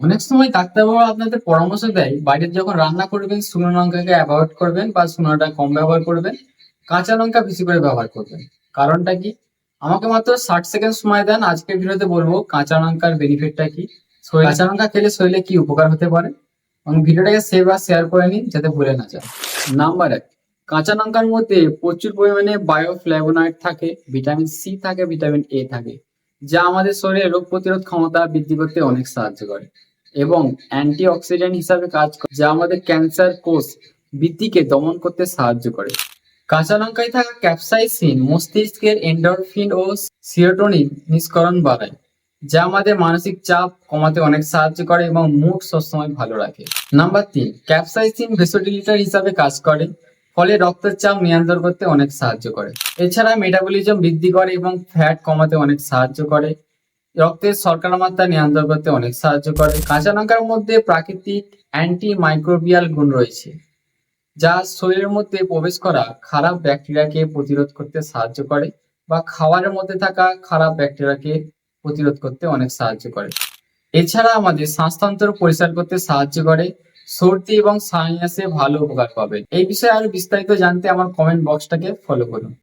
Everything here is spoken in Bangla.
অনেক সময় ডাক্তারবাবু আপনাদের পরামর্শ দেয় বাড়িতে যখন রান্না করবেন, শুকনো লঙ্কাকে অ্যাভয়েড করবেন বা শুকনোটা কম ব্যবহার করবেন, কাঁচা লঙ্কা বেশি করে ব্যবহার করবেন। কারণটা কি? আমাকে মাত্র ষাট সেকেন্ড সময় দেন, আজকের ভিডিওতে বলব কাঁচা লঙ্কার বেনিফিটটা কি? কাঁচা লঙ্কা খেলে শরীরে কি উপকার হতে পারে? এবং ভিডিওটাকে সেভ আর শেয়ার করে নিন, যাতে ভুলে না যায় নাম্বার এক, কাঁচা লঙ্কার মধ্যে প্রচুর পরিমাণে বায়োফ্ল্যাভোনয়েড থাকে ভিটামিন সি থাকে ভিটামিন এ থাকে। যা আমাদের শরীরে রোগ প্রতিরোধ ক্ষমতা বৃদ্ধি করতে অনেক সাহায্য করে এবং অ্যান্টি অক্সিডেন্ট হিসাবে কাজ করে, যা আমাদের ক্যান্সার কোষ বৃদ্ধিকে দমন করতে সাহায্য করে। কাঁচা লঙ্কায় থাকা ক্যাপসাইসিন মস্তিষ্কের এন্ডরফিন ও সিরোটোনিন নিষ্করণ বাড়ায়, যা আমাদের মানসিক চাপ কমাতে অনেক সাহায্য করে এবং মুড সবসময় ভালো রাখে। নাম্বার তিন, ক্যাপসাইসিন ভেসোডিলিটার হিসাবে কাজ করে ফলে রক্তচাপ নিয়ন্ত্রণ করতে অনেক সাহায্য করে। এছাড়া মেটাবলিজম বৃদ্ধি করে এবং ফ্যাট কমাতে অনেক সাহায্য করে। রক্তের শর্করা মাত্রা নিয়ন্ত্রণ করতে অনেক সাহায্য করে। কাঁচা লঙ্কার মধ্যে প্রাকৃতিক অ্যান্টি মাইক্রোবিয়াল গুণ রয়েছে, যা শরীরের মধ্যে প্রবেশ করা খারাপ ব্যাকটেরিয়াকে প্রতিরোধ করতে সাহায্য করে বা খাবারের মধ্যে থাকা খারাপ ব্যাকটেরিয়াকে প্রতিরোধ করতে অনেক সাহায্য করে। এছাড়া আমাদের শ্বাসতন্ত্র পরিষ্কার করতে সাহায্য করে সর্দি এবং সাইনাসে ভালো উপকার পাবেন। এই বিষয়ে আরও বিস্তারিত জানতে আমার কমেন্ট বক্সটাকে ফলো করুন।